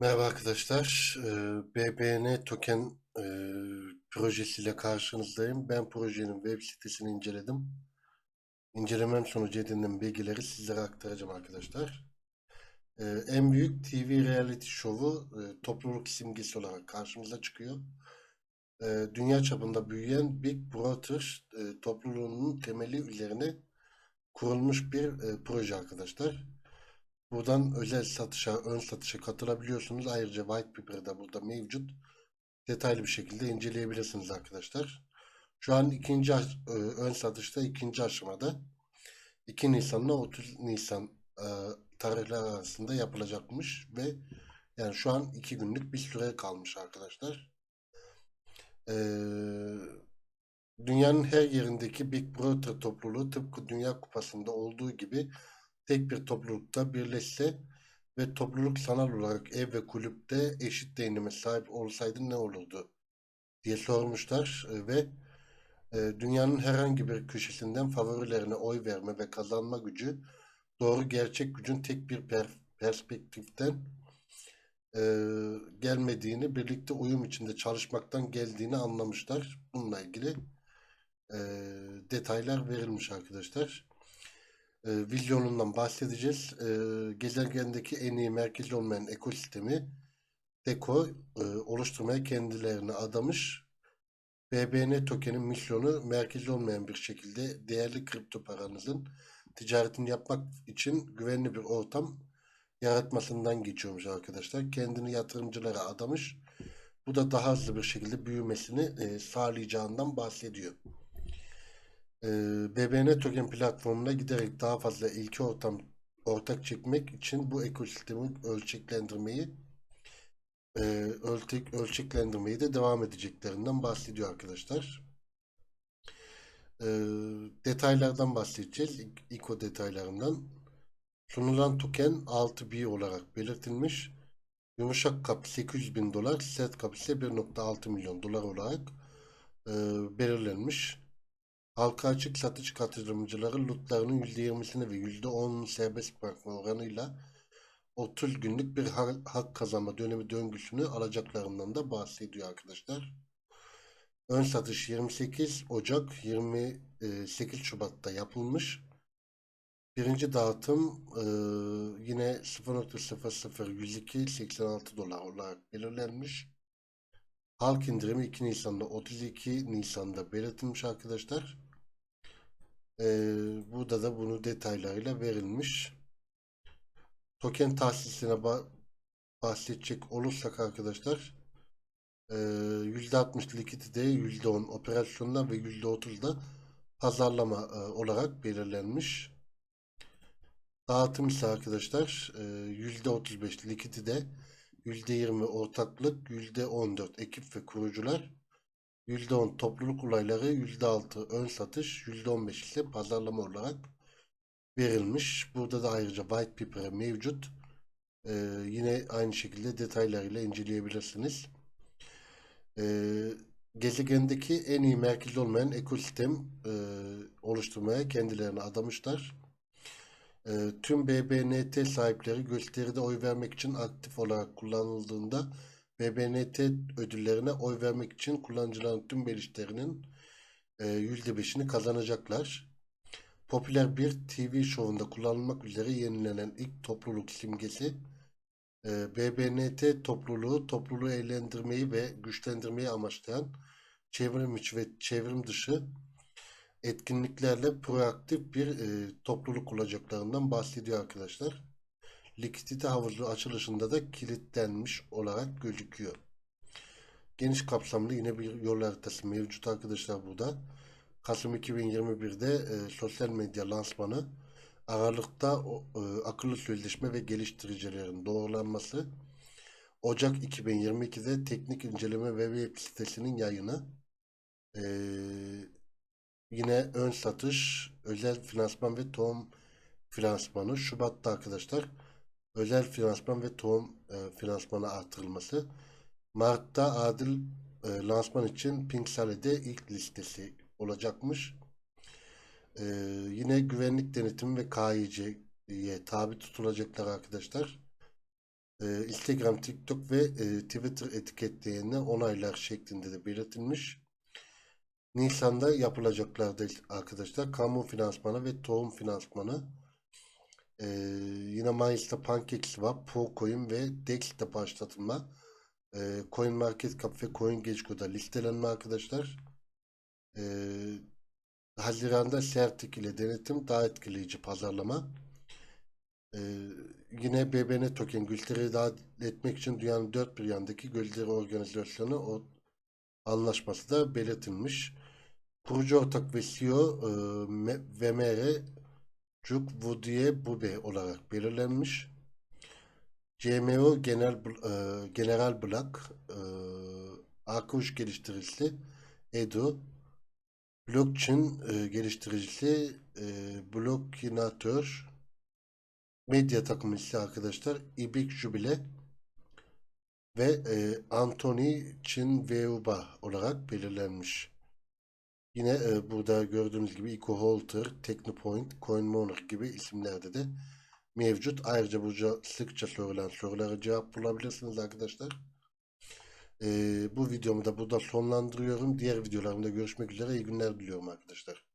Merhaba arkadaşlar. Eee, BBN Token eee, projesiyle karşınızdayım. Ben projenin web sitesini inceledim. İncelemem sonucu edindiğim bilgileri sizlere aktaracağım arkadaşlar. Eee, en büyük TV reality şovu eee, topluluk simgesi olarak karşımıza çıkıyor. Eee, dünya çapında büyüyen Big Brother eee, topluluğunun temeli üzerine kurulmuş bir proje arkadaşlar. Buradan özel satışa, ön satışa katılabiliyorsunuz. Ayrıca white paper da burada mevcut. Detaylı bir şekilde inceleyebilirsiniz arkadaşlar. Şu an ikinci e, ön satışta ikinci aşamada 2 Nisan ile 30 Nisan e, tarihler arasında yapılacakmış ve yani şu an 2 günlük bir süre kalmış arkadaşlar. E, dünyanın her yerindeki Big Brother topluluğu tıpkı Dünya Kupası'nda olduğu gibi tek bir toplulukta birleşse ve topluluk sanal olarak ev ve kulüpte eşit değinime sahip olsaydı ne olurdu diye sormuşlar E, ve e, dünyanın herhangi bir köşesinden favorilerine oy verme ve kazanma gücü doğru gerçek gücün tek bir per- perspektiften e, gelmediğini, birlikte uyum içinde çalışmaktan geldiğini anlamışlar. Bununla ilgili detaylar verilmiş arkadaşlar. E, vizyonundan bahsedeceğiz. E, gezegendeki en iyi merkezi olmayan ekosistemi Deko e, oluşturmaya kendilerini adamış. BBN tokenin misyonu merkezi olmayan bir şekilde değerli kripto paranızın ticaretini yapmak için güvenli bir ortam yaratmasından geçiyormuş arkadaşlar. Kendini yatırımcılara adamış. Bu da daha hızlı bir şekilde büyümesini e, sağlayacağından bahsediyor. E, BBN token platformuna giderek daha fazla ilki ortam ortak çekmek için bu ekosistemi ölçeklendirmeyi e, ölçek, ölçeklendirmeyi de devam edeceklerinden bahsediyor arkadaşlar. E, detaylardan bahsedeceğiz. İlk, ilk o detaylarından. Sunulan token 6B olarak belirtilmiş. Yumuşak kap 800 bin dolar, sert kap ise 1.6 milyon dolar olarak e, belirlenmiş. Halka açık satış katılımcıları lootlarının %20'sini ve %10'unu serbest bırakma oranıyla 30 günlük bir ha- hak kazanma dönemi döngüsünü alacaklarından da bahsediyor arkadaşlar. Ön satış 28 Ocak 28 Şubat'ta yapılmış. Birinci dağıtım e, yine 0.0010286 dolar olarak belirlenmiş. Halk indirimi 2 Nisan'da 32 Nisan'da belirtilmiş arkadaşlar. E, burada da bunu detaylarıyla verilmiş. Token tahsisine ba- bahsedecek olursak arkadaşlar e, %60 likidite, %10 operasyonlar ve %30 da pazarlama e, olarak belirlenmiş. Dağıtım ise arkadaşlar e, %35 likidite, %20 ortaklık, %14 ekip ve kurucular, %10 topluluk olayları, %6 ön satış, %15 ise pazarlama olarak verilmiş. Burada da ayrıca white paper mevcut. Ee, yine aynı şekilde detaylarıyla inceleyebilirsiniz. Ee, gezegendeki en iyi merkezi olmayan ekosistem e, oluşturmaya kendilerini adamışlar. Ee, tüm BBNT sahipleri gösteride oy vermek için aktif olarak kullanıldığında BBNT ödüllerine oy vermek için kullanıcıların tüm belişlerinin e, %5'ini kazanacaklar. Popüler bir TV şovunda kullanılmak üzere yenilenen ilk topluluk simgesi e, BBNT topluluğu topluluğu eğlendirmeyi ve güçlendirmeyi amaçlayan çevrim içi ve çevrim dışı etkinliklerle proaktif bir e, topluluk olacaklarından bahsediyor arkadaşlar. Likidite havuzu açılışında da kilitlenmiş olarak gözüküyor. Geniş kapsamlı yine bir yol haritası mevcut arkadaşlar burada. Kasım 2021'de e, sosyal medya lansmanı, Aralık'ta e, akıllı sözleşme ve geliştiricilerin doğrulanması, Ocak 2022'de teknik inceleme ve web sitesinin yayını, e, yine ön satış, özel finansman ve tohum finansmanı, Şubat'ta arkadaşlar özel finansman ve tohum e, finansmanı artırılması, Mart'ta adil e, lansman için Pink Sally'de ilk listesi olacakmış. Ee, yine güvenlik denetimi ve KYC'ye tabi tutulacaklar arkadaşlar. e, Instagram, TikTok ve e, Twitter etiketleyenine onaylar şeklinde de belirtilmiş. Nisan'da yapılacaklarda arkadaşlar kamu finansmanı ve tohum finansmanı. Ee, yine Mayıs'ta PancakeSwap, Pocoin ve DEX'te başlatılma. Ee, CoinMarketCap ve CoinGecko'da listelenme arkadaşlar. Ee, Haziran'da Sertik ile denetim daha etkileyici pazarlama. Ee, yine BBN token Gülteri'yi dahil etmek için dünyanın dört bir yandaki Gülteri Organizasyonu o anlaşması da belirtilmiş. Kurucu ortak ve CEO e, VMR Cuk Vudiye Bube olarak belirlenmiş. CMO Genel e, General Black e, Arkuş geliştiricisi Edu Blockchain e, geliştiricisi e, Blockinator medya takımcısı arkadaşlar İbik Jubile ve e, Anthony Chin Veuba olarak belirlenmiş. Yine e, burada gördüğünüz gibi Eco Holter, Technopoint, CoinMoner gibi isimlerde de mevcut. Ayrıca burada sıkça sorulan sorulara cevap bulabilirsiniz arkadaşlar. E, bu videomu da burada sonlandırıyorum. Diğer videolarımda görüşmek üzere. İyi günler diliyorum arkadaşlar.